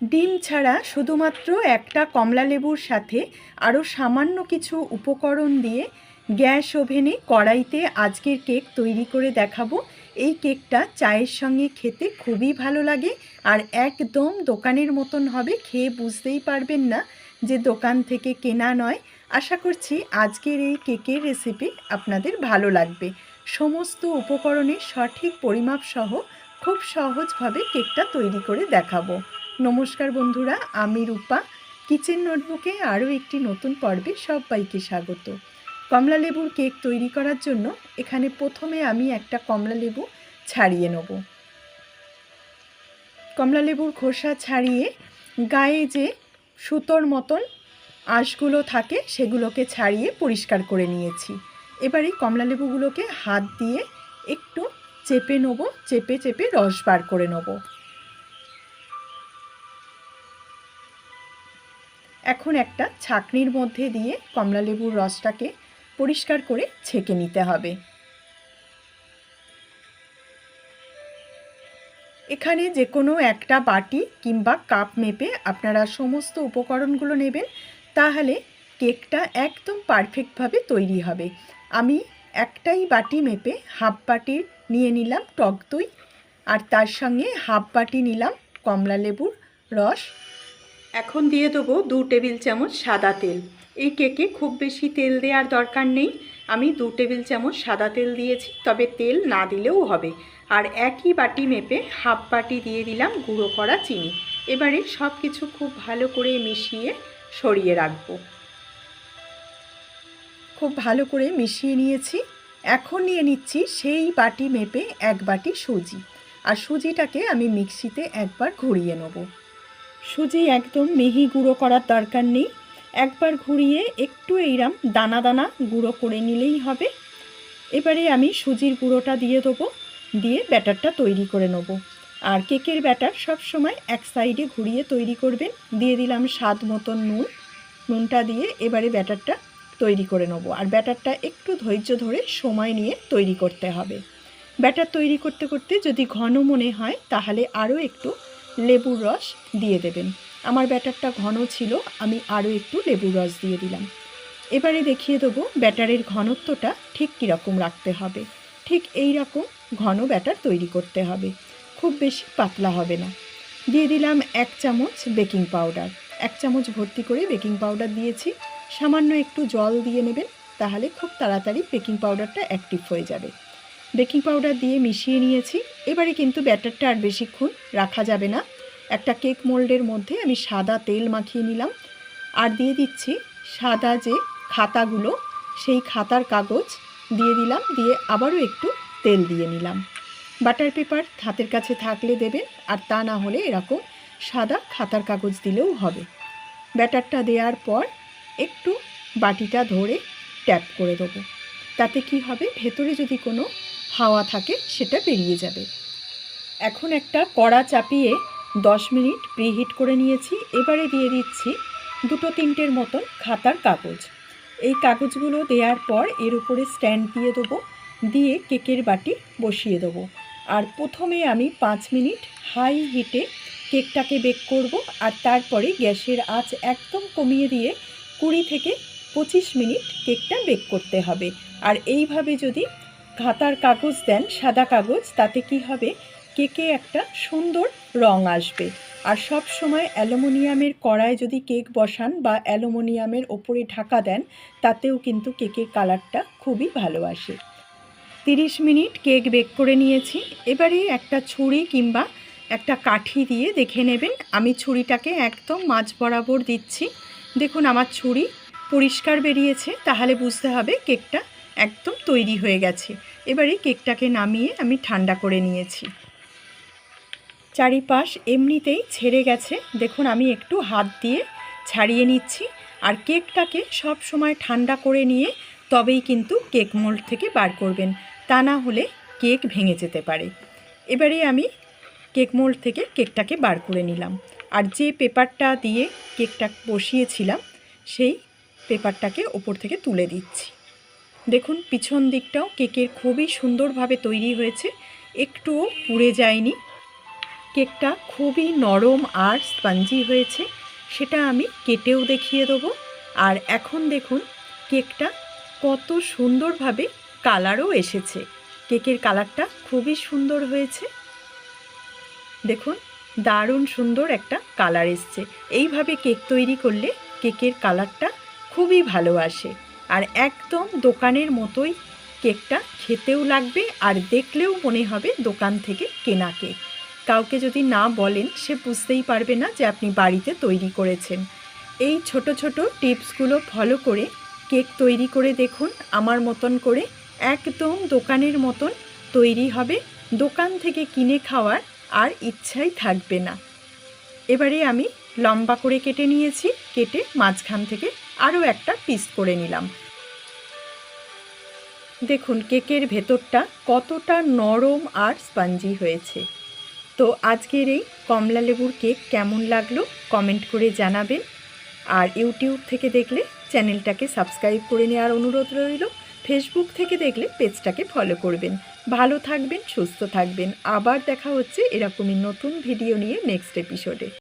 ডিম ছাড়া শুধুমাত্র একটা কমলা লেবুর সাথে আরও সামান্য কিছু উপকরণ দিয়ে গ্যাস ওভেনে কড়াইতে আজকের কেক তৈরি করে দেখাবো। এই কেকটা চায়ের সঙ্গে খেতে খুবই ভালো লাগে আর একদম দোকানের মতন হবে, খেয়ে বুঝতেই পারবেন না যে দোকান থেকে কেনা নয়। আশা করছি আজকের এই কেকের রেসিপি আপনাদের ভালো লাগবে। সমস্ত উপকরণের সঠিক পরিমাপ সহ খুব সহজভাবে কেকটা তৈরি করে দেখাবো। নমস্কার বন্ধুরা, আমি রূপা। কিচেন নোটবুকে আরও একটি নতুন পর্বে সবাইকে স্বাগত। কমলা লেবুর কেক তৈরি করার জন্য এখানে প্রথমে আমি একটা কমলা লেবু ছাড়িয়ে নেব। কমলা লেবুর খোসা ছাড়িয়ে গায়ে যে সুতোর মতন আঁশগুলো থাকে সেগুলোকে ছাড়িয়ে পরিষ্কার করে নিয়েছি। এবার এই কমলা লেবুগুলোকে হাত দিয়ে একটু চেপে নেব, চেপে চেপে রস বার করে নেব। এখন একটা ছাকনির মধ্যে দিয়ে কমলালেবুর রসটাকে পরিষ্কার করে ছেঁকে নিতে হবে। এখানে যে কোনো একটা বাটি কিংবা কাপ মেপে আপনারা সমস্ত উপকরণগুলো নেবেন, তাহলে কেকটা একদম পারফেক্টভাবে তৈরি হবে। আমি একটাই বাটি মেপে হাফ বাটির নিয়ে নিলাম টক দই, আর তার সঙ্গে হাফ বাটি নিলাম কমলা লেবুর রস। এখন দিয়ে দেবো দু টেবিল চামচ সাদা তেল। এই কেকে খুব বেশি তেল দেওয়ার দরকার নেই। আমি দু টেবিল চামচ সাদা তেল দিয়েছি, তবে তেল না দিলেও হবে। আর একই বাটি মেপে হাফ বাটি দিয়ে দিলাম গুঁড়ো করা চিনি। এবারে সব কিছু খুব ভালো করে মিশিয়ে সরিয়ে রাখব। খুব ভালো করে মিশিয়ে নিয়েছি। এখন নিয়ে নিচ্ছি সেই বাটি মেপে এক বাটি সুজি। আর সুজিটাকে আমি মিক্সিতে একবার ঘুরিয়ে নেব। সুজি একদম মিহি গুঁড়ো করার দরকার নেই। একবার ঘুরিয়ে একটু এইরাম দানা দানা গুঁড়ো করে নিলেই হবে। এবারে আমি সুজির গুঁড়োটা দিয়ে দেবো, দিয়ে ব্যাটারটা তৈরি করে নেব। আর কেকের ব্যাটার সব সময় এক সাইডে ঘুরিয়ে তৈরি করবেন। দিয়ে দিলাম স্বাদ মতন নুন। নুনটা দিয়ে এবারে ব্যাটারটা তৈরি করে নেব। আর ব্যাটারটা একটু ধৈর্য ধরে সময় নিয়ে তৈরি করতে হবে। ব্যাটার তৈরি করতে করতে যদি ঘন মনে হয়, তাহলে আরও একটু লেবুর রস দিয়ে দেবেন। আমার ব্যাটারটা ঘন ছিল, আমি আরও একটু লেবুর রস দিয়ে দিলাম। এবারে দেখিয়ে দেবো ব্যাটারের ঘনত্বটা ঠিক কীরকম রাখতে হবে। ঠিক এই রকম ঘন ব্যাটার তৈরি করতে হবে। খুব বেশি পাতলা হবে না। দিয়ে দিলাম এক চামচ বেকিং পাউডার। এক চামচ ভর্তি করে বেকিং পাউডার দিয়েছি। সামান্য একটু জল দিয়ে নেবেন, তাহলে খুব তাড়াতাড়ি বেকিং পাউডারটা অ্যাক্টিভ হয়ে যাবে। বেকিং পাউডার দিয়ে মিশিয়ে নিয়েছি। এবারে কিন্তু ব্যাটারটা আর বেশিক্ষণ রাখা যাবে না। একটা কেক মোল্ডের মধ্যে আমি সাদা তেল মাখিয়ে নিলাম। আর দিয়ে দিচ্ছি সাদা যে খাতাগুলো, সেই খাতার কাগজ দিয়ে দিলাম, দিয়ে আবারও একটু তেল দিয়ে নিলাম। বাটার পেপার হাতের কাছে থাকলে দেবেন, আর তা না হলে এরকম সাদা খাতার কাগজ দিলেও হবে। ব্যাটারটা দেওয়ার পর একটু বাটিটা ধরে ট্যাপ করে দেবো। তাতে কি হবে? ভেতরে যদি কোনো হাওয়া থাকে, সেটা বেরিয়ে যাবে। এখন একটা কড়া চাপিয়ে দশ মিনিট প্রিহিট করে নিয়েছি। এবারে দিয়ে দিচ্ছি দুটো তিনটের মতন খাতার কাগজ। এই কাগজগুলো দেওয়ার পর এর উপরে স্ট্যান্ড দিয়ে দেবো, দিয়ে কেকের বাটি বসিয়ে দেবো। আর প্রথমে আমি পাঁচ মিনিট হাই হিটে কেকটাকে বেক করব, আর তারপরে গ্যাসের আঁচ একদম কমিয়ে দিয়ে কুড়ি থেকে পঁচিশ মিনিট কেকটা বেক করতে হবে। আর এইভাবে যদি খাতার কাগজ দেন, সাদা কাগজ, তাতে কি হবে? কেকে একটা সুন্দর রং আসবে। আর সব সময় অ্যালুমিনিয়ামের কড়ায় যদি কেক বসান বা অ্যালুমিনিয়ামের ওপরে ঢাকা দেন, তাতেও কিন্তু কেকের কালারটা খুবই ভালো আসে তিরিশ মিনিট কেক বেক করে নিয়েছি। এবারে একটা ছুরি কিংবা একটা কাঠি দিয়ে দেখে নেবেন। আমি ছুরিটাকে একদম মাছ বরাবর দিচ্ছি। দেখুন, আমার ছুরি পরিষ্কার বেরিয়েছে। তাহলে বুঝতে হবে কেকটা একদম তৈরি হয়ে গেছে। এবারে কেকটাকে নামিয়ে আমি ঠান্ডা করে নিয়েছি। চারিপাশ এমনিতেই ছেড়ে গেছে। দেখুন, আমি একটু হাত দিয়ে ছাড়িয়ে নিচ্ছি আর কেকটাকে সব সময় ঠান্ডা করে নিয়ে তবেই কিন্তু কেক মোল্ড থেকে বার করবেন। তা না হলে কেক ভেঙে যেতে পারে। এবারে আমি কেক মোল্ড থেকে কেকটাকে বার করে নিলাম। আর যে পেপারটা দিয়ে কেকটা বসিয়েছিলাম, সেই পেপারটাকে ওপর থেকে তুলে দিচ্ছি। দেখুন, পিছন দিকটাও কেকের খুবই সুন্দরভাবে তৈরি হয়েছে। একটুও পুড়ে যায়নি। কেকটা খুবই নরম আর স্পঞ্জি হয়েছে। সেটা আমি কেটেও দেখিয়ে দেবো। আর এখন দেখুন, কেকটা কত সুন্দরভাবে কালারও এসেছে। কেকের কালারটা খুবই সুন্দর হয়েছে। দেখুন, দারুণ সুন্দর একটা কালার এসছে। এইভাবে কেক তৈরি করলে কেকের কালারটা খুবই ভালো আসে। আর একদম দোকানের মতোই কেকটা খেতেও লাগবে আর দেখলেও মনে হবে দোকান থেকে কেনা কেক। কাউকে যদি না বলেন, সে বুঝতেই পারবে না যে আপনি বাড়িতে তৈরি করেছেন। এই ছোট ছোট টিপসগুলো ফলো করে কেক তৈরি করে দেখুন। আমার মতন করে একদম দোকানের মতন তৈরি হবে। দোকান থেকে কিনে খাওয়ার আর ইচ্ছাই থাকবে না। এবারে আমি লম্বা করে কেটে নিয়েছি। কেটে মাঝখান থেকে আরও একটা পিস করে নিলাম। দেখুন, কেকের ভেতরটা কতটা নরম আর স্পঞ্জি হয়েছে। তো আজকের এই কমলা লেবুর কেক কেমন লাগল কমেন্ট করে জানাবেন। আর ইউটিউব থেকে দেখলে চ্যানেলটাকে সাবস্ক্রাইব করে নেওয়ার অনুরোধ রইল। ফেসবুক থেকে দেখলে পেজটাকে ফলো করবেন। ভালো থাকবেন, সুস্থ থাকবেন। আবার দেখা হচ্ছে এরকমই নতুন ভিডিও নিয়ে নেক্সট এপিসোডে